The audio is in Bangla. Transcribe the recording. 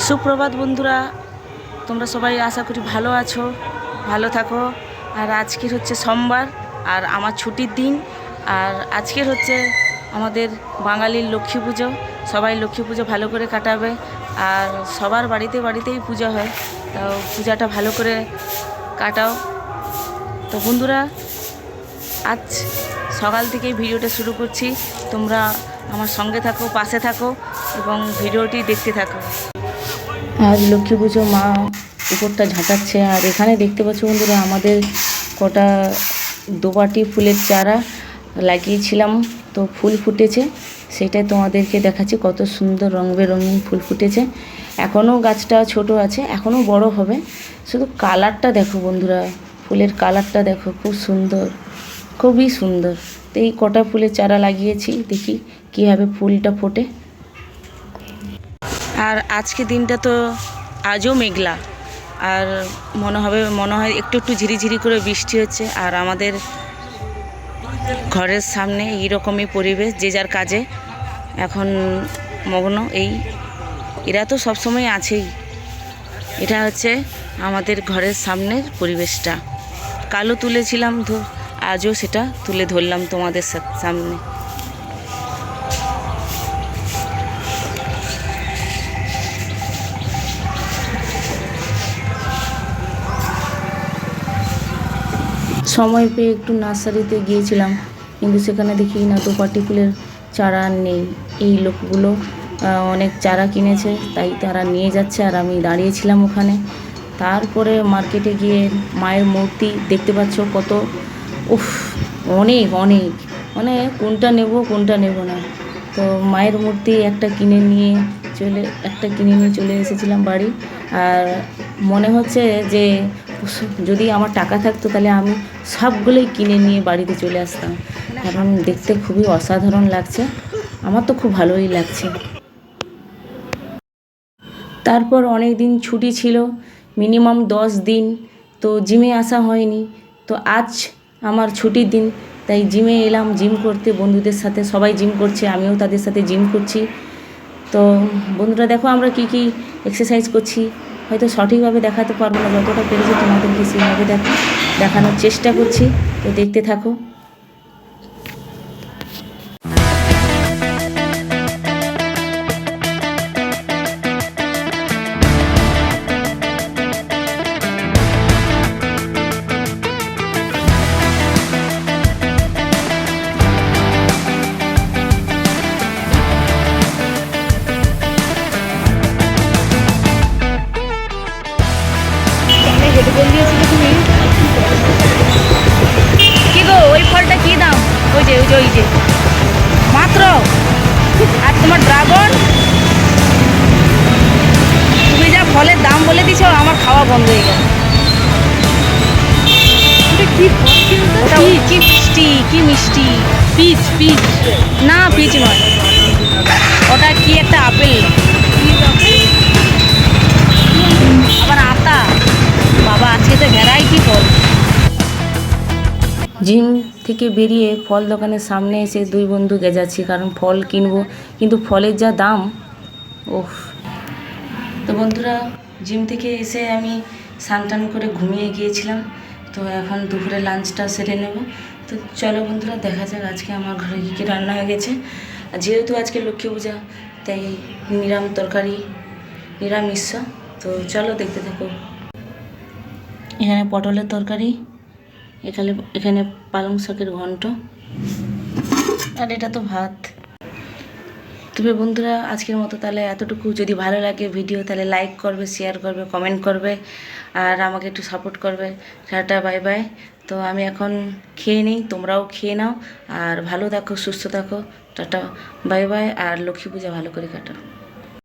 সুপ্রভাত বন্ধুরা, তোমরা সবাই আশা করি ভালো আছো, ভালো থাকো। আর আজকের হচ্ছে সোমবার, আর আমার ছুটির দিন। আর আজকের হচ্ছে আমাদের বাঙালির লক্ষ্মী পুজো। সবাই লক্ষ্মী পুজো ভালো করে কাটাবে। আর সবার বাড়িতে বাড়িতেই পূজা হয়। তাও পূজাটা ভালো করে কাটাও। তো বন্ধুরা, আজ সকাল থেকেই ভিডিওটা শুরু করছি। তোমরা আমার সঙ্গে থাকো, পাশে থাকো এবং ভিডিওটি দেখতে থাকো। আর লক্ষ্মী পুজো, মা উপরটা ঝাঁটাচ্ছে। আর এখানে দেখতে পাচ্ছ বন্ধুরা, আমাদের কটা দোপাটি ফুলের চারা লাগিয়েছিলাম। তো ফুল ফুটেছে, সেটাই তোমাদেরকে দেখাচ্ছি। কত সুন্দর রং বেরঙিন ফুল ফুটেছে। এখনও গাছটা ছোট আছে, এখনও বড় হবে। শুধু কালারটা দেখো বন্ধুরা, ফুলের কালারটা দেখো, খুব সুন্দর, খুবই সুন্দর। তো এই কটা ফুলের চারা লাগিয়েছি, দেখি কীভাবে ফুলটা ফোটে। আর আজকে দিনটা তো আজও মেঘলা। আর মনে হবে, মনে হয় একটু একটু ঝিরিঝিরি করে বৃষ্টি হচ্ছে। আর আমাদের ঘরের সামনে এইরকমই পরিবেশ, যে যার কাজে। এখন মগ্ন, এই এরা তো সবসময় আছেই। এটা হচ্ছে আমাদের ঘরের সামনের পরিবেশটা। কালো তুলেছিলাম তো আজও সেটা তুলে ধরলাম তোমাদের সামনে। সময় পেয়ে একটু নার্সারিতে গিয়েছিলাম, কিন্তু সেখানে দেখি না তো পার্টিকুলার চারা নেই। এই লোকগুলো অনেক চারা কিনেছে, তাই তারা নিয়ে যাচ্ছে আর আমি দাঁড়িয়েছিলাম ওখানে। তারপরে মার্কেটে গিয়ে মায়ের মূর্তি দেখতে পাচ্ছ কত, উফ, অনেক অনেক। মানে কোনটা নেব কোনটা নেব না। তো মায়ের মূর্তি একটা কিনে নিয়ে চলে, একটা কিনে নিয়ে চলে এসেছিলাম বাড়ি। আর মনে হচ্ছে যে যদি আমার টাকা থাকতো তাহলে আমি সবগুলোই কিনে নিয়ে বাড়িতে চলে আসতাম। কারণ দেখতে খুবই অসাধারণ লাগছে। আমার তো খুব ভালোই লাগছে। তারপর অনেক দিন ছুটি ছিল, মিনিমাম দশ দিন। তো জিমে আসা হয়নি। তো আজ আমার ছুটির দিন, তাই জিমে এলাম, জিম করতে। বন্ধুদের সাথে সবাই জিম করছে, আমিও তাদের সাথে জিম করছি। তো বন্ধুরা দেখো আমরা কি কি এক্সারসাইজ করছি। হয়তো সঠিকভাবে দেখাতে পারব না, যতটা পেরেছি তোমাদেরকে সেইভাবে দেখো দেখানোর চেষ্টা করছি। তো দেখতে থাকো। বলে দিছো আমার খাওয়া বন্ধ হয়ে গেল ওটা কি মিষ্টি কি মিষ্টি? পিচ পিচ না পিচ নয়। ওটা কি একটা আপেল? আবার আতা। বাবা আজকে তো ভ্যারাইটি ফল। জিম থেকে বেরিয়ে ফল দোকানের সামনে এসে দুই বন্ধু গেজাচ্ছি কারণ ফল কিনবো কিন্তু ফলের যা দাম ওহ তো বন্ধুরা জিম থেকে এসে আমি স্নান টান করে ঘুমিয়ে গিয়েছিলাম। তো এখন দুপুরে লাঞ্চটা সেরে নেব। তো চলো বন্ধুরা, দেখা যাক আজকে আমার ঘরে কী কী রান্না হয়ে গেছে। আর যেহেতু আজকে লক্ষ্মী পূজা, তাই নিরাম তরকারি, নিরামিষ। তো চলো দেখতে থাকো। এখানে পটলের তরকারি, এখানে এখানে পালং শাকের ঘন্ট। আর এটা তো ভাত। তবে বন্ধুরা, আজকের মতো তাহলে এতটুকু। যদি ভালো লাগে ভিডিও, তাহলে লাইক করবে শেয়ার করবে কমেন্ট করবে, আর আমাকে একটু সাপোর্ট করবে। টাটা বাই বাই তো আমি এখন খেয়ে নিই, তোমরাও খেয়ে নাও। আর ভালো থাকো, সুস্থ থাকো। টাটা বাই বাই আর লক্ষ্মী পূজা ভালো করে কাটাও।